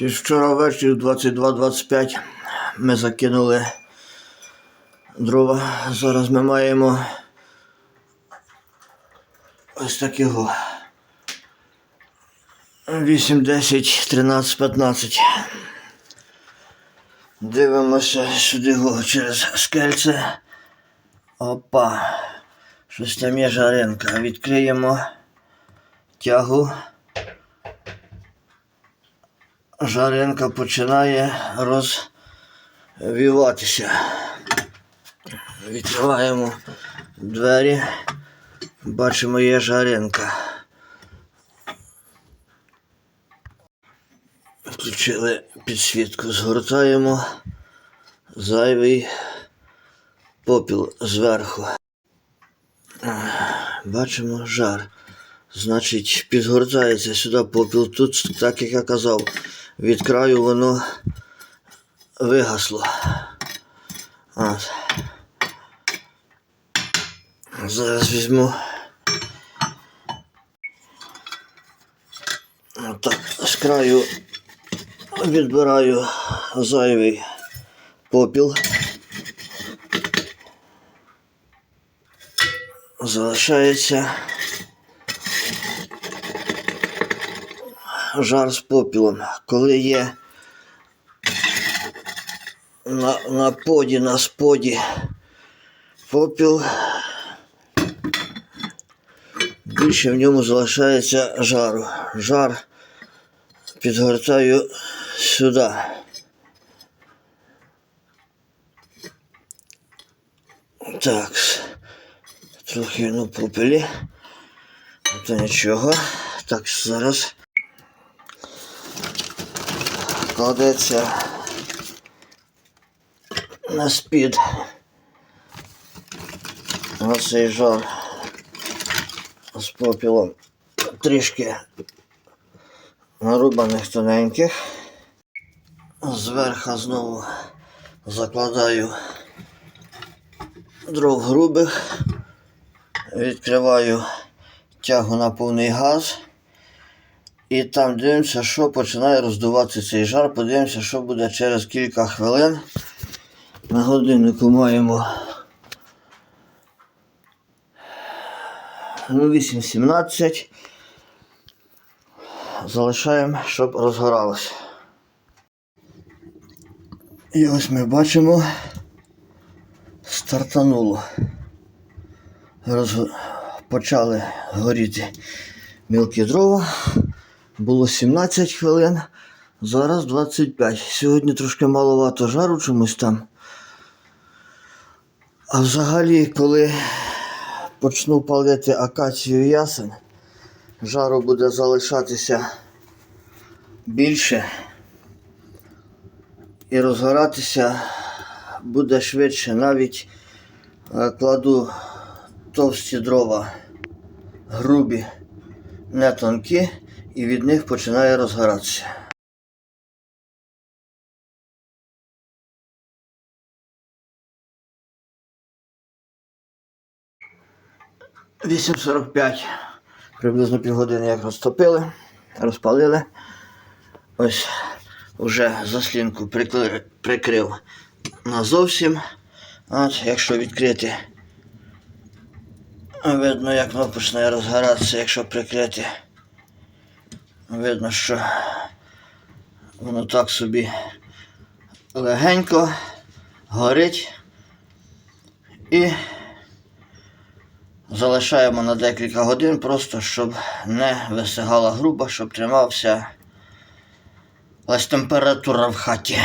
Вчора ввечері в 22.25 ми закинули дрова. Зараз ми маємо ось такого 8, 10, 13, 15. Дивимося сюди через скельце. Опа. Щось там є жаренка. Відкриємо тягу. Жаренка починає розвіватися. Відкриваємо двері. Бачимо, є жаренка. Включили підсвітку, згортаємо зайвий попіл зверху. Бачимо жар. Значить, підгортається сюди попіл. Тут, так як я казав, від краю воно вигасло. От. Зараз візьму. Отак, з краю відбираю зайвий попіл. Залишається жар з попілом. Коли є на, на поді, на споді попіл, більше в ньому залишається жару. Жар підгортаю сюди. Так, трохи ну попелі. То нічого. Так, зараз кладеться на спід. Оцей жар з попілом трішки нарубаних тоненьких. Зверху знову закладаю дров грубих, відкриваю тягу на повний газ. І там дивимося, що починає роздувати цей жар. Подивимося, що буде через кілька хвилин. На годиннику маємо ну, 8.17. Залишаємо, щоб розгоралося. І ось ми бачимо, стартануло. Роз... Почали горіти мілкі дрова. Було 17 хвилин, зараз 25. Сьогодні трошки маловато жару чомусь там. А взагалі, коли почну палити акацію ясен, жару буде залишатися більше і розгоратися буде швидше. Навіть е, кладу товсті дрова, грубі, не тонкі, і від них починає розгоратися. Вісім сорок п'ять. Приблизно півгодини як розтопили, розпалили. Ось вже заслінку прикрив назовсім. От, якщо відкрити, видно, як воно почне розгоратися, якщо прикрити. Видно, що воно так собі легенько горить і залишаємо на декілька годин, просто щоб не висигала груба, щоб тримався ось температура в хаті.